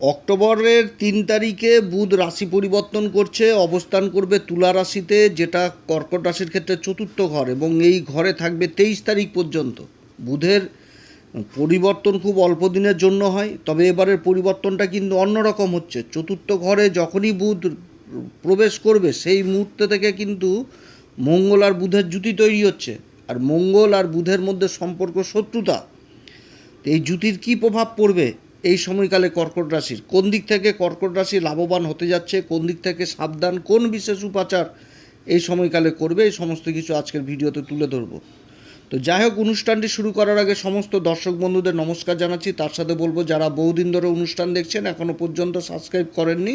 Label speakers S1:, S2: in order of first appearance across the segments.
S1: অক্টোবরের তিন তারিখে বুধ রাশি পরিবর্তন করছে, অবস্থান করবে তুলা রাশিতে, যেটা কর্কট রাশির ক্ষেত্রে চতুর্থ ঘর এবং এই ঘরে থাকবে তেইশ তারিখ পর্যন্ত। বুধের পরিবর্তন খুব অল্প দিনের জন্য হয়, তবে এবারের পরিবর্তনটা কিন্তু অন্যরকম হচ্ছে। চতুর্থ ঘরে যখনই বুধ প্রবেশ করবে, সেই মুহূর্তে থেকে কিন্তু মঙ্গল আর বুধের জুতি তৈরি হচ্ছে। আর মঙ্গল আর বুধের মধ্যে সম্পর্ক শত্রুতা। এই জুতির কী প্রভাব পড়বে? এই সময়কালে কর্কট রাশির। কোন দিক থেকে কর্কট রাশি লাভবান হতে যাচ্ছে, কোন দিক থেকে সাবধান, কোন বিশেষ উপাচার এই সময়কালে করবে, এই সমস্ত কিছু আজকের ভিডিওতে তুলে ধরবো। তো যাই হোক, অনুষ্ঠানটি শুরু করার আগে সমস্ত দর্শক বন্ধুদের নমস্কার জানাচ্ছি। তার সাথে বলব, যারা বহুদিন ধরে অনুষ্ঠান দেখছেন এখনও পর্যন্ত সাবস্ক্রাইব করেননি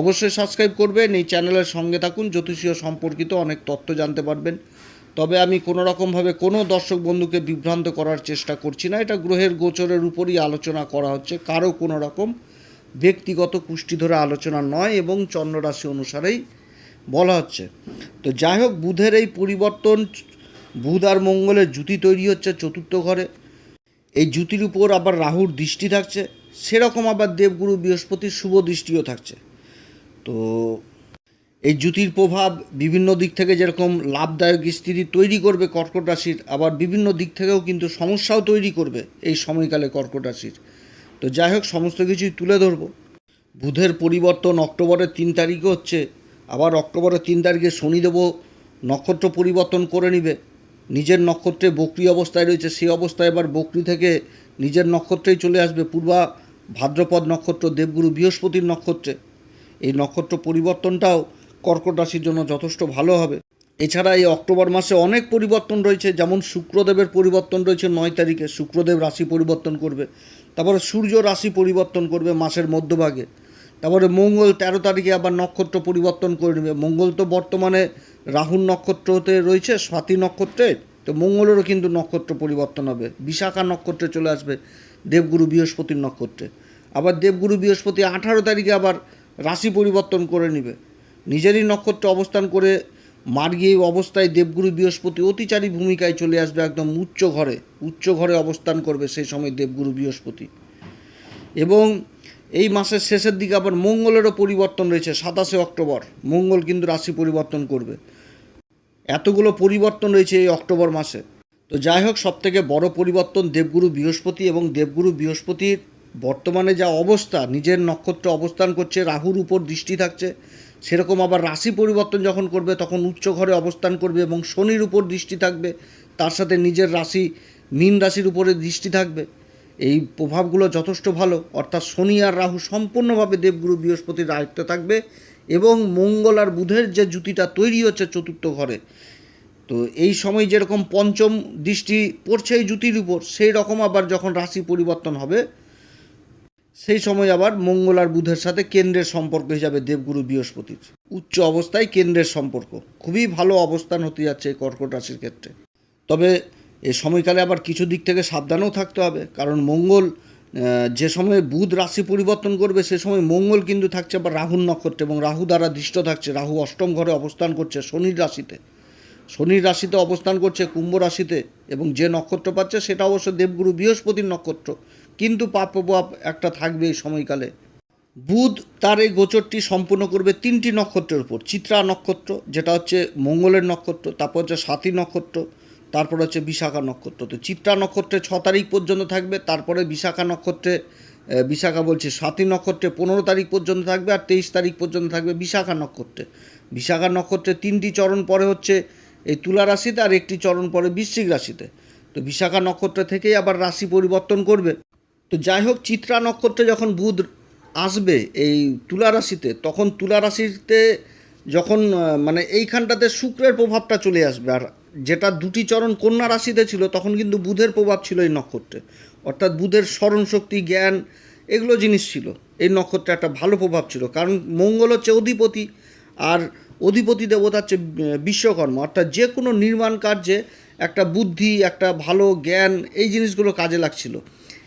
S1: অবশ্যই সাবস্ক্রাইব করবেন, এই চ্যানেলের সঙ্গে থাকুন, জ্যোতিষীয় সম্পর্কিত অনেক তথ্য জানতে পারবেন। তবে আমি কোনো রকমভাবে কোনো দর্শক বন্ধুকে বিভ্রান্ত করার চেষ্টা করছি না, এটা গ্রহের গোচরের উপরই আলোচনা করা হচ্ছে, কারও কোনো রকম ব্যক্তিগত কুষ্টি ধরে আলোচনা নয় এবং চন্দ্ররাশি অনুসারেই বলা হচ্ছে। তো যাই হোক, বুধের এই পরিবর্তন, বুধ আর মঙ্গলের জুতি তৈরি হচ্ছে চতুর্থ ঘরে। এই জুতির উপর আবার রাহুর দৃষ্টি থাকছে, সেরকম আবার দেবগুরু বৃহস্পতির শুভ দৃষ্টিও থাকছে। তো এই জুতির প্রভাব বিভিন্ন দিক থেকে যেরকম লাভদায়ক স্থিতি তৈরি করবে কর্কট রাশির, আবার বিভিন্ন দিক থেকেও কিন্তু সমস্যাও তৈরি করবে এই সময়কালে কর্কট রাশির। তো যাই হোক, সমস্ত কিছুই তুলে ধরবো। বুধের পরিবর্তন অক্টোবরের তিন তারিখে হচ্ছে, আবার অক্টোবরের তিন তারিখে শনিদেব নক্ষত্র পরিবর্তন করে নিবে। নিজের নক্ষত্রে বকরি অবস্থায় রয়েছে, সেই অবস্থায় এবার বকরি থেকে নিজের নক্ষত্রেই চলে আসবে। পূর্বা ভাদ্রপদ নক্ষত্র, দেবগুরু বৃহস্পতির নক্ষত্রে। এই নক্ষত্র পরিবর্তনটাও কর্কট রাশির জন্য যথেষ্ট ভালো হবে। এছাড়া এই অক্টোবর মাসে অনেক পরিবর্তন রয়েছে, যেমন শুক্রদেবের পরিবর্তন রয়েছে নয় তারিখে। শুক্রদেব রাশি পরিবর্তন করবে, তারপরে সূর্য রাশি পরিবর্তন করবে মাসের মধ্যভাগে। তারপরে মঙ্গল তেরো তারিখে আবার নক্ষত্র পরিবর্তন করে নেবে। মঙ্গল তো বর্তমানে রাহুর নক্ষত্রতে রয়েছে, স্বাতি নক্ষত্রে, তো মঙ্গলেরও কিন্তু নক্ষত্র পরিবর্তন হবে। বিশাখা নক্ষত্রে চলে আসবে, দেবগুরু বৃহস্পতির নক্ষত্রে। আবার দেবগুরু বৃহস্পতি আঠারো তারিখে আবার রাশি পরিবর্তন করে নেবে। নিজেরই নক্ষত্রে অবস্থান করে মার্গীয় অবস্থায় দেবগুরু বৃহস্পতি অতিচারী ভূমিকায় চলে আসবে একদম উচ্চ ঘরে উচ্চ ঘরে অবস্থান করবে সেই সময় দেবগুরু বৃহস্পতি। এবং এই মাসের শেষের দিকে আবার মঙ্গলেরও পরিবর্তন রয়েছে, সাতাশে অক্টোবর। মঙ্গল কিন্তু রাশি পরিবর্তন করবে। এতগুলো পরিবর্তন রয়েছে এই অক্টোবর মাসে। তো যাই হোক সব থেকে বড় পরিবর্তন দেবগুরু বৃহস্পতি এবং দেবগুরু বৃহস্পতির বর্তমানে যা অবস্থা, নিজের নক্ষত্রে অবস্থান করছে, রাহুর উপর দৃষ্টি থাকছে, সেরকম আবার রাশি পরিবর্তন যখন করবে, তখন উচ্চ ঘরে অবস্থান করবে এবং শনির উপর দৃষ্টি থাকবে, তার সাথে নিজের রাশি, মীন রাশির উপরে দৃষ্টি থাকবে। এই প্রভাবগুলো যথেষ্ট ভালো, অর্থাৎ শনি আর রাহু সম্পূর্ণভাবে দেবগুরু বৃহস্পতির আয়ত্তে থাকবে এবং মঙ্গল আর বুধের যে জুতিটা তৈরি হচ্ছে চতুর্থ ঘরে, তো এই সময় যেরকম পঞ্চম দৃষ্টি পড়ছে এই জুতির উপর, সেই রকম আবার যখন রাশি পরিবর্তন হবে সেই সময় আবার মঙ্গল আর বুধের সাথে কেন্দ্রের সম্পর্ক হিসাবে দেবগুরু বৃহস্পতির। উচ্চ অবস্থায় কেন্দ্রের সম্পর্ক। খুবই ভালো অবস্থান হতে যাচ্ছে এই কর্কট রাশির ক্ষেত্রে। তবে এ সময়কালে আবার কিছু দিক থেকে সাবধানেও থাকতে হবে। কারণ মঙ্গল যে সময় বুধ রাশি পরিবর্তন করবে, সে সময় মঙ্গল কিন্তু থাকছে আবার রাহুর নক্ষত্রে এবং রাহু দ্বারা দৃষ্ট থাকছে। রাহু অষ্টম ঘরে অবস্থান করছে শনির রাশিতে। শনির রাশিতে অবস্থান করছে কুম্ভ রাশিতে এবং যে নক্ষত্র পাচ্ছে সেটা অবশ্য দেবগুরু বৃহস্পতির নক্ষত্র। কিন্তু পাপ প্রভাব একটা থাকবে এই সময়কালে। বুধ তার এই গোচরটি সম্পূর্ণ করবে তিনটি নক্ষত্রের উপর। চিত্রা নক্ষত্র, যেটা হচ্ছে মঙ্গলের নক্ষত্র, তারপর হচ্ছে সাথী নক্ষত্র, তারপর হচ্ছে বিশাখা নক্ষত্র। তো চিত্রা নক্ষত্রে ছ তারিখ পর্যন্ত থাকবে, তারপরে বিশাখা নক্ষত্রে বিশাখা বলছি সাতী নক্ষত্রে পনেরো তারিখ পর্যন্ত থাকবে আর তেইশ তারিখ পর্যন্ত থাকবে বিশাখা নক্ষত্রে। বিশাখা নক্ষত্রে তিনটি চরণ পরে হচ্ছে এই তুলা রাশিতে আর একটি চরণ পরে বৃশ্চিক রাশিতে। তো বিশাখা নক্ষত্র থেকেই আবার রাশি পরিবর্তন করবে। তো যাই হোক চিত্রা নক্ষত্রে যখন বুধ আসবে এই তুলা রাশিতে, তখন তুলা রাশিতে যখন মানে এইখানটাতে শুক্রের প্রভাবটা চলে আসবে। আর যেটা দুটি চরণ কন্যা রাশিতে ছিল, তখন কিন্তু বুধের প্রভাব ছিল এই নক্ষত্রে। অর্থাৎ বুধের স্মরণ শক্তি, জ্ঞান, এগুলো জিনিস ছিল। এই নক্ষত্রে একটা ভালো প্রভাব ছিল। কারণ মঙ্গল হচ্ছে অধিপতি, আর অধিপতি দেবতা হচ্ছে বিশ্বকর্মা। অর্থাৎ যে কোনো নির্মাণ কার্যে একটা বুদ্ধি, একটা ভালো জ্ঞান, এই জিনিসগুলো কাজে লাগছিল।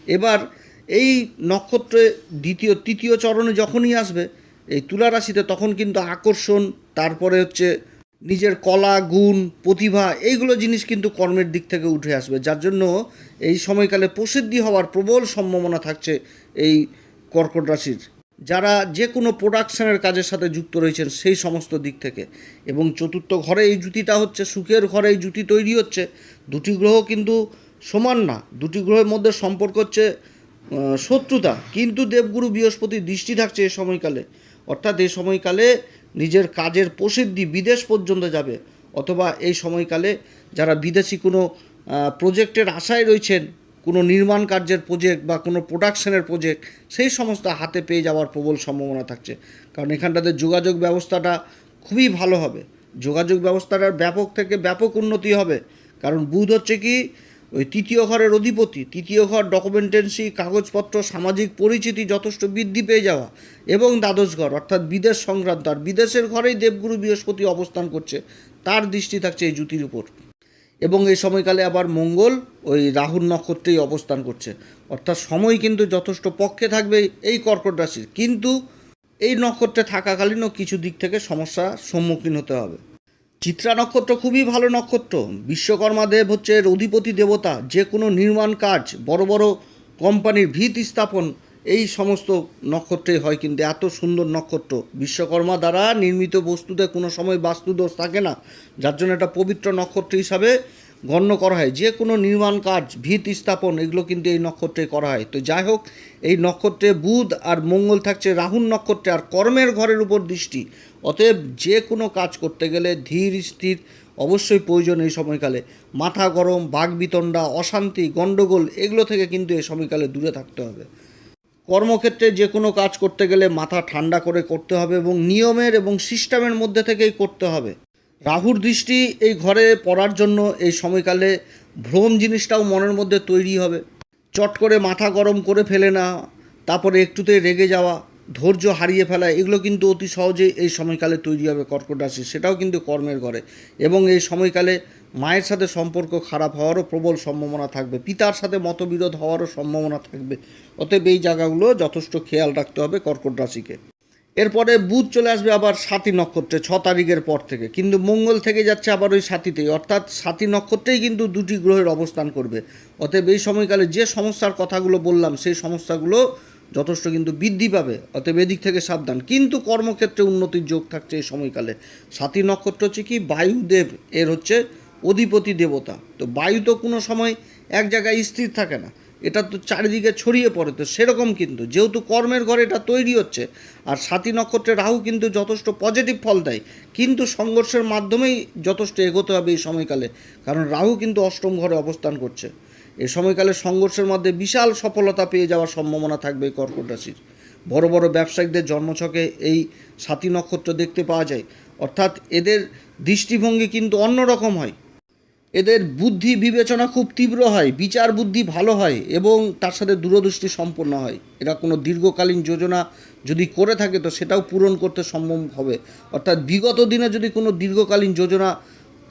S1: এবার এই নক্ষত্রে দ্বিতীয়, তৃতীয় চরণে যখনই আসবে, এই তুলা রাশিতে তখন কিন্তু আকর্ষণ, তারপরে হচ্ছে নিজের কলা, গুণ, প্রতিভা, এইগুলো জিনিস কিন্তু কর্মের দিক থেকে উঠে আসবে। যার জন্য এই সময়কালে প্রসিদ্ধি হওয়ার প্রবল সম্ভাবনা থাকছে এই কর্কট রাশির। যারা যে কোনো প্রোডাকশানের কাজের সাথে যুক্ত রয়েছেন সেই সমস্ত দিক থেকে। এবং চতুর্থ ঘরে এই জুতিটা হচ্ছে, সুখের ঘরে এই জুতি তৈরি হচ্ছে। দুটি গ্রহ কিন্তু সমান না। দুটি গ্রহের মধ্যে সম্পর্ক হচ্ছে শত্রুতা। কিন্তু দেবগুরু বৃহস্পতির দৃষ্টি থাকছে এই সময়কালে। অর্থাৎ এই সময়কালে নিজের কাজের প্রসিদ্ধি বিদেশ পর্যন্ত যাবে। অথবা এই সময়কালে যারা বিদেশি কোনো প্রজেক্টের আশায় রয়েছেন, কোনো নির্মাণ কার্যের প্রজেক্ট বা কোনো প্রোডাকশনের প্রজেক্ট সেই সমস্ত হাতে পেয়ে যাওয়ার প্রবল সম্ভাবনা থাকছে। কারণ এখানটাতে যোগাযোগ ব্যবস্থাটা খুবই ভালো হবে। যোগাযোগ ব্যবস্থাটার ব্যাপক থেকে ব্যাপক উন্নতি হবে। কারণ বুধ হচ্ছে কি ওই তৃতীয় ঘরের অধিপতি, তৃতীয় ঘর ডকুমেন্টেন্সি কাগজপত্র, সামাজিক পরিচিতি যথেষ্ট বৃদ্ধি পেয়ে যাওয়া এবং দ্বাদশ ঘর, অর্থাৎ বিদেশ সংক্রান্ত, আর বিদেশের ঘরেই দেবগুরু বৃহস্পতি অবস্থান করছে, তার দৃষ্টি থাকছে এই জুতির উপর। এবং এই সময়কালে আবার মঙ্গল ওই রাহুর নক্ষত্রেই অবস্থান করছে। অর্থাৎ সময় কিন্তু যথেষ্ট পক্ষে থাকবে এই কর্কট রাশির। কিন্তু এই নক্ষত্রে থাকাকালীনও কিছু দিক থেকে সমস্যার সম্মুখীন হতে হবে। চিত্রা নক্ষত্র খুবই ভালো নক্ষত্র। বিশ্বকর্মা দেব হচ্ছে এর অধিপতি দেবতা। যে কোনো নির্মাণ কাজ, বড় বড় কোম্পানির ভিত স্থাপন, এই সমস্ত নক্ষত্রেই হয় কিন্তু এত সুন্দর নক্ষত্র। বিশ্বকর্মা দ্বারা নির্মিত বস্তুতে কোনো সময় বাস্তুদোষ থাকে না। যার জন্য এটা পবিত্র নক্ষত্র হিসাবে গণ্য করা হয়। যে কোনো নির্মাণ কাজ, ভিত স্থাপন, এগুলো কিন্তু এই নক্ষত্রে করা হয়। তো যাই হোক এই নক্ষত্রে বুধ আর মঙ্গল থাকছে, রাহুর নক্ষত্রে আর কর্মের ঘরের উপর দৃষ্টি। অতএব যে কোনো কাজ করতে গেলে ধীর, স্থির, অবশ্যই প্রয়োজন এই সময়কালে। মাথা গরম বাঘবিতণ্ডা অশান্তি গণ্ডগোল এগুলো থেকে কিন্তু এই সময়কালে দূরে থাকতে হবে। কর্মক্ষেত্রে যে কোনো কাজ করতে গেলে মাথা ঠান্ডা করে করতে হবে এবং নিয়মের এবং সিস্টেমের মধ্যে থেকেই করতে হবে। রাহুর দৃষ্টি এই ঘরে পড়ার জন্য এই সময়কালে ভ্রম জিনিসটাও মনের মধ্যে তৈরি হবে। চট করে মাথা গরম করে ফেলে না, তারপরে একটুতে রেগে যাওয়া, ধৈর্য হারিয়ে ফেলা, এগুলো কিন্তু অতি সহজেই এই সময়কালে তৈরি হবে কর্কট রাশি, সেটাও কিন্তু কর্মের ঘরে। এবং এই সময়কালে মায়ের সাথে সম্পর্ক খারাপ হওয়ারও প্রবল সম্ভাবনা থাকবে, পিতার সাথে মতবিরোধ হওয়ারও সম্ভাবনা থাকবে। অতএব এই জায়গাগুলো যথেষ্ট খেয়াল রাখতে হবে কর্কট রাশিকে। এরপরে বুধ চলে আসবে আবার সাতী নক্ষত্রে, ছ তারিখের পর থেকে। কিন্তু মঙ্গল থেকে যাচ্ছে আবার ওই সাথীতেই অর্থাৎ সাতী নক্ষত্রেই কিন্তু দুটি গ্রহের অবস্থান করবে। অতএব এই সময়কালে যে সমস্যার কথাগুলো বললাম, সেই সমস্যাগুলো যথেষ্ট কিন্তু বৃদ্ধি পাবে। অতএব এদিক থেকে সাবধান। কিন্তু কর্মক্ষেত্রে উন্নতির যোগ থাকছে এই সময়কালে। সাতী নক্ষত্র হচ্ছে কি? বায়ুদেব। এর হচ্ছে অধিপতি দেবতা। তো বায়ু তো কোনো সময় এক জায়গায় স্থির থাকে না। এটা তো চারিদিকে ছড়িয়ে পড়ে তো সেরকম কিন্তু। যেহেতু কর্মের ঘরে এটা তৈরি হচ্ছে, আর সাতী নক্ষত্রে রাহু কিন্তু যথেষ্ট পজিটিভ ফল দেয়। কিন্তু সংঘর্ষের মাধ্যমেই যথেষ্ট এগোতে হবে এই সময়কালে, কারণ রাহু কিন্তু অষ্টম ঘরে অবস্থান করছে। এই সময়কালে সংঘর্ষের মধ্যে বিশাল সফলতা পেয়ে যাওয়ার সম্ভাবনা থাকবে এই কর্কট রাশির। বড় বড় ব্যবসায়িকদের জন্মছকে এই সাতী নক্ষত্র দেখতে পাওয়া যায়। অর্থাৎ এদের দৃষ্টিভঙ্গি কিন্তু অন্যরকম হয়। এদের বুদ্ধি বিবেচনা খুব তীব্র হয়, বিচার বুদ্ধি ভালো হয় এবং তার সাথে দূরদৃষ্টি সম্পন্ন হয়। এরা কোনো দীর্ঘকালীন যোজনা যদি করে থাকে তো সেটাও পূরণ করতে সম্ভব হবে। অর্থাৎ বিগত দিনে যদি কোনো দীর্ঘকালীন যোজনা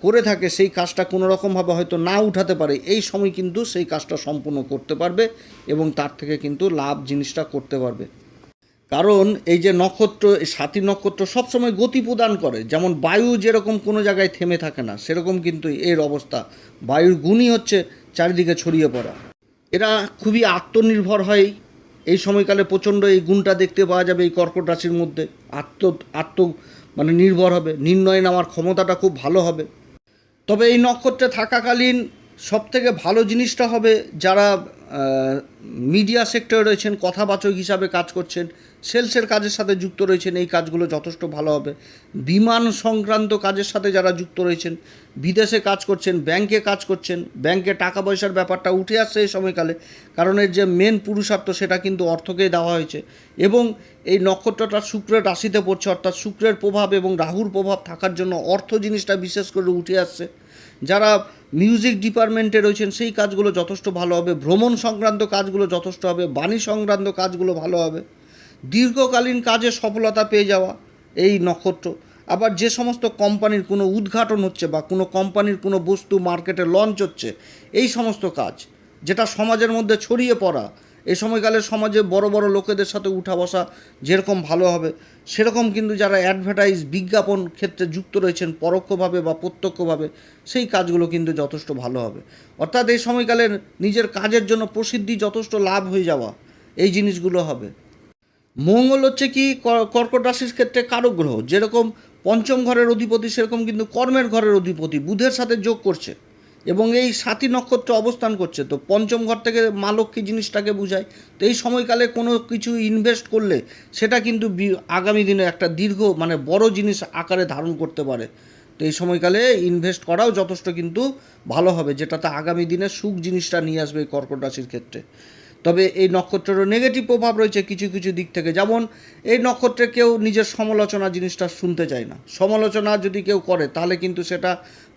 S1: করে থাকে, সেই কাজটা কোনো রকমভাবে হয়তো না উঠাতে পারে। এই সময় কিন্তু সেই কাজটা সম্পূর্ণ করতে পারবে এবং তার থেকে কিন্তু লাভ জিনিসটা করতে পারবে। কারণ এই যে নক্ষত্র, এই সাতী নক্ষত্র সবসময় গতি প্রদান করে। যেমন বায়ু যেরকম কোনো জায়গায় থেমে থাকে না, সেরকম কিন্তু এর অবস্থা। বায়ুর গুণই হচ্ছে চারিদিকে ছড়িয়ে পড়া। এরা খুবই আত্মনির্ভর হয়। এই সময়কালে প্রচণ্ড এই গুণটা দেখতে পাওয়া যাবে এই কর্কট রাশির মধ্যে। আত্ম আত্ম মানে নির্ভর হবে। নির্ণয় নেওয়ার ক্ষমতাটা খুব ভালো হবে। তবে এই নক্ষত্রে থাকাকালীন সবথেকে ভালো জিনিসটা হবে যারা মিডিয়া সেক্টরে রয়েছেন, কথাবাচক হিসাবে কাজ করছেন সেলসের কাজের সাথে যুক্ত রয়েছেন, এই কাজগুলো যথেষ্ট ভালো হবে। বিমান সংক্রান্ত কাজের সাথে যারা যুক্ত রয়েছেন, বিদেশে কাজ করছেন, ব্যাংকে কাজ করছেন, ব্যাংকে টাকা পয়সার ব্যাপারটা উঠে আসছে এই সময়কালে, কারণ এর যে মেন পুরুষার্থ সেটা কিন্তু অর্থকেই দেওয়া হয়েছে। এবং এই নক্ষত্রটা শুক্রের রাশিতে পড়ছে, অর্থাৎ শুক্রের প্রভাব এবং রাহুর প্রভাব থাকার জন্য অর্থ জিনিসটা বিশেষ করে উঠে আসছে। যারা মিউজিক ডিপার্টমেন্টে রয়েছেন, সেই কাজগুলো যথেষ্ট ভালো হবে। ভ্রমণ সংক্রান্ত কাজগুলো যথেষ্ট হবে, বাণী সংক্রান্ত কাজগুলো ভালো হবে। দীর্ঘকালীন কাজে সফলতা পেয়ে যাওয়া এই নক্ষত্র। আবার যে সমস্ত কোম্পানির কোনো উদ্ঘাটন হচ্ছে বা কোনো কোম্পানির কোনো বস্তু মার্কেটে লঞ্চ হচ্ছে, এই সমস্ত কাজ, যেটা সমাজের মধ্যে ছড়িয়ে পড়া এই সময়কালে সমাজে বড় বড় লোকেদের সাথে উঠা বসা যেরকম ভালো হবে, সেরকম কিন্তু যারা অ্যাডভার্টাইজ বিজ্ঞাপন ক্ষেত্রে যুক্ত রয়েছেন পরোক্ষভাবে বা প্রত্যক্ষভাবে, সেই কাজগুলো কিন্তু যথেষ্ট ভালো হবে। অর্থাৎ এই সময়কালে নিজের কাজের জন্য প্রসিদ্ধি যথেষ্ট লাভ হয়ে যাওয়া, এই জিনিসগুলো হবে। মঙ্গল হচ্ছে কি কর্কট রাশির ক্ষেত্রে কারক গ্রহ। যেরকম পঞ্চম ঘরের অধিপতি, সেরকম কিন্তু কর্মের ঘরের অধিপতি, বুধের সাথে যোগ করছে এবং এই সাতী নক্ষত্র অবস্থান করছে। তো পঞ্চম ঘর থেকে মা লক্ষ্মী জিনিসটাকে বোঝায়। তো এই সময়কালে কোনো কিছু ইনভেস্ট করলে সেটা কিন্তু আগামী দিনে একটা দীর্ঘ মানে বড় জিনিস আকারে ধারণ করতে পারে। তো এই সময়কালে ইনভেস্ট করাও যথেষ্ট কিন্তু ভালো হবে, যেটাতে আগামী দিনে সুখ জিনিসটা নিয়ে আসবে এই কর্কট রাশির ক্ষেত্রে। তবে এই নক্ষত্রেরও নেগেটিভ প্রভাব রয়েছে কিছু কিছু দিক থেকে। যেমন, এই নক্ষত্রে কেউ নিজের সমালোচনা জিনিসটা শুনতে চায় না। সমালোচনা যদি কেউ করে, তাহলে কিন্তু সেটা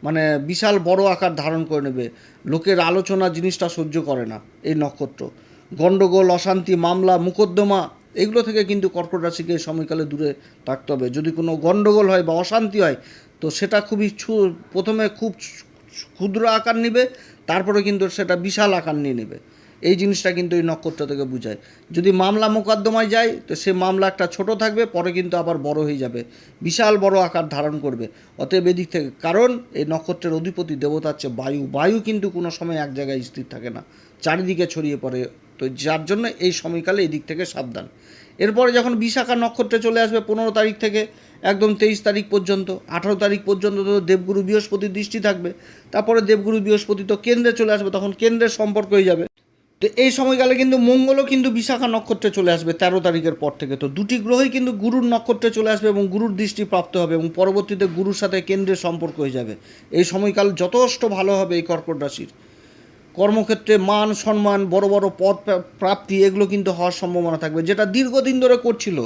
S1: মানে বিশাল বড় আকার ধারণ করে নেবে। লোকের আলোচনা জিনিসটা সহ্য করে না এই নক্ষত্র। গণ্ডগোল অশান্তি, মামলা, মুকদ্দমা, এগুলো থেকে কিন্তু কর্কট রাশিকে সময়কালে দূরে থাকতে হবে। যদি কোনো গণ্ডগোল হয় বা অশান্তি হয়, তো সেটা খুবই প্রথমে খুব ক্ষুদ্র আকার নেবে, তারপরে কিন্তু সেটা বিশাল আকার নিয়ে নেবে। এই জিনিসটা কিন্তু এই নক্ষত্র থেকে বোঝায়। যদি মামলা মোকদ্দমায় যায়, তো সে মামলা একটা ছোট থাকবে, পরে কিন্তু আবার বড় হয়ে যাবে। বিশাল বড় আকার ধারণ করবে। অতএব এদিক থেকে, কারণ এই নক্ষত্রের অধিপতি দেবতা হচ্ছে বায়ু বায়ু কিন্তু কোনো সময় এক জায়গায় স্থির থাকে না। চারিদিকে ছড়িয়ে পড়ে। তো যার জন্য এই সময়কালে এই দিক থেকে সাবধান। এরপরে যখন বিশাখা নক্ষত্রে চলে আসবে পনেরো তারিখ থেকে, একদম তেইশ তারিখ পর্যন্ত, আঠারো তারিখ পর্যন্ত তো দেবগুরু বৃহস্পতির দৃষ্টি থাকবে। তারপরে দেবগুরু বৃহস্পতি তো কেন্দ্রে চলে আসবে, তখন কেন্দ্রের সম্পর্ক হয়ে যাবে। তো এই সময়কালে কিন্তু মঙ্গলও কিন্তু বিশাখা নক্ষত্রে চলে আসবে তেরো তারিখের পর থেকে। তো দুটি গ্রহই কিন্তু গুরুর নক্ষত্রে চলে আসবে এবং গুরুর দৃষ্টি প্রাপ্ত হবে এবং পরবর্তীতে গুরুর সাথে কেন্দ্রের সম্পর্ক হয়ে যাবে। এই সময়কাল যথেষ্ট ভালো হবে এই কর্কট রাশির। কর্মক্ষেত্রে মান, সম্মান, বড় বড় পদ প্রাপ্তি এগুলো কিন্তু হওয়ার সম্ভাবনা থাকবে। যেটা দীর্ঘদিন ধরে করছিল,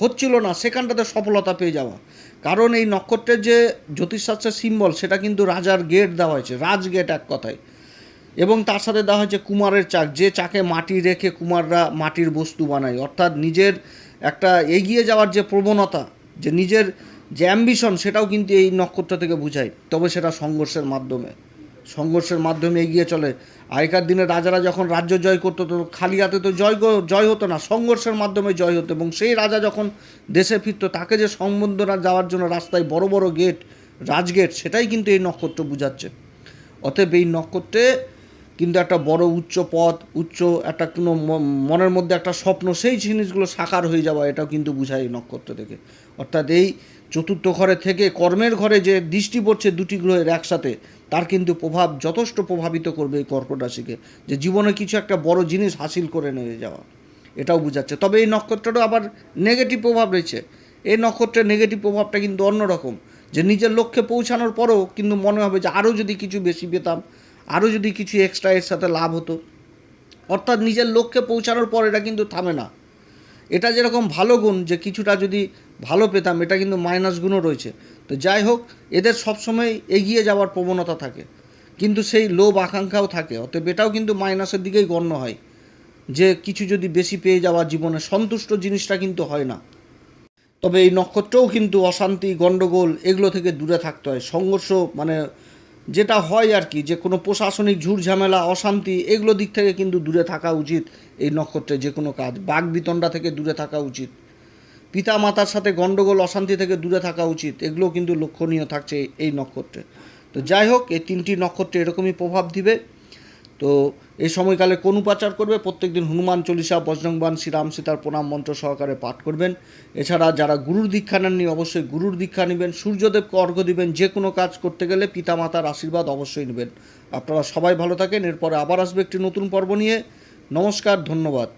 S1: হচ্ছিল না, সেখানটাতে সফলতা পেয়ে যাওয়া। কারণ এই নক্ষত্রের যে জ্যোতিষশাস্ত্রের সিম্বল সেটা কিন্তু রাজার গেট দেওয়া হয়েছে। রাজগেট এক কথায়। এবং তার সাথে দেওয়া হয়েছে কুমারের চাক। যে চাকে মাটি রেখে কুমাররা মাটির বস্তু বানায়। অর্থাৎ নিজের একটা এগিয়ে যাওয়ার যে প্রবণতা, যে নিজের যে অ্যাম্বিশন সেটাও কিন্তু এই নক্ষত্র থেকে বোঝায়। তবে সেটা সংঘর্ষের মাধ্যমে। সংঘর্ষের মাধ্যমে এগিয়ে চলে। আগেকার দিনে রাজারা যখন রাজ্য জয় করতো, তো খালি হাতে তো জয় জয় হতো না, সংঘর্ষের মাধ্যমে জয় হতো। এবং সেই রাজা যখন দেশে ফিরতো, তাকে যে সম্বন্ধনা যাওয়ার জন্য রাস্তায় বড় বড় গেট রাজগেট, সেটাই কিন্তু এই নক্ষত্র বোঝাচ্ছে। অতএব এই নক্ষত্রে কিন্তু একটা বড় উচ্চ পদ উচ্চ একটা কোনো মনের মধ্যে একটা স্বপ্ন, সেই জিনিসগুলো সাকার হয়ে যাওয়া, এটাও কিন্তু বোঝায় এই নক্ষত্র থেকে অর্থাৎ এই চতুর্থ ঘরে থেকে কর্মের ঘরে যে দৃষ্টি পড়ছে দুটি গ্রহের একসাথে, তার কিন্তু প্রভাব যথেষ্ট প্রভাবিত করবে এই কর্কট রাশিকে, যে জীবনে কিছু একটা বড় জিনিস হাসিল করে নিয়ে যাওয়া। এটাও বোঝাচ্ছে। তবে এই নক্ষত্রটাও আবার নেগেটিভ প্রভাব রয়েছে। এই নক্ষত্রের নেগেটিভ প্রভাবটা কিন্তু অন্যরকম, যে নিজের লক্ষ্যে পৌঁছানোর পরেও কিন্তু মনে হবে যে আরও যদি কিছু বেশি পেতাম আরও যদি কিছু এক্সট্রা এর সাথে লাভ হতো। অর্থাৎ নিজের লক্ষ্যে পৌঁছানোর পর এটা কিন্তু থামে না। এটা যেরকম ভালো গুণ যে কিছুটা যদি ভালো পেতাম, এটা কিন্তু মাইনাস গুণও রয়েছে। তো যাই হোক, এদের সবসময় এগিয়ে যাওয়ার প্রবণতা থাকে। কিন্তু সেই লোভ আকাঙ্ক্ষাও থাকে। অতএব এটাও কিন্তু মাইনাসের দিকেই গণ্য হয়। যে কিছু যদি বেশি পেয়ে যাওয়া জীবনে সন্তুষ্ট জিনিসটা কিন্তু হয় না। তবে এই নক্ষত্রও কিন্তু অশান্তি গণ্ডগোল এগুলো থেকে দূরে থাকতে হয়। সংঘর্ষ মানে যেটা হয় আর কি, যে কোনো প্রশাসনিক ঝামেলা অশান্তি, এগুলো দিক থেকে কিন্তু দূরে থাকা উচিত এই নক্ষত্রে যে কোনো কাজ। বাঘ বিতণ্ডা থেকে দূরে থাকা উচিত। পিতা মাতার সাথে গণ্ডগোল অশান্তি থেকে দূরে থাকা উচিত, এগুলো কিন্তু লক্ষণীয় থাকছে এই নক্ষত্রে। তো যাই হোক, এই তিনটি নক্ষত্রে এরকমই প্রভাব দিবে। তো এই সময়কালে কোন উপাচার করবে? প্রত্যেকদিন হনুমান চল্লিশা বজরংবান শ্রীরাম সীতার প্রণাম মন্ত্র সহকারে পাঠ করবেন। এছাড়া যারা গুরুর দীক্ষা নেননি, অবশ্যই গুরুর দীক্ষা নেবেন। সূর্যদেবকে অর্ঘ্য দিবেন। যে কোনো কাজ করতে গেলে পিতামাতার আশীর্বাদ অবশ্যই নেবেন। আপনারা সবাই ভালো থাকেন। এরপরে আবার আসবে একটি নতুন পর্ব নিয়ে। নমস্কার, ধন্যবাদ।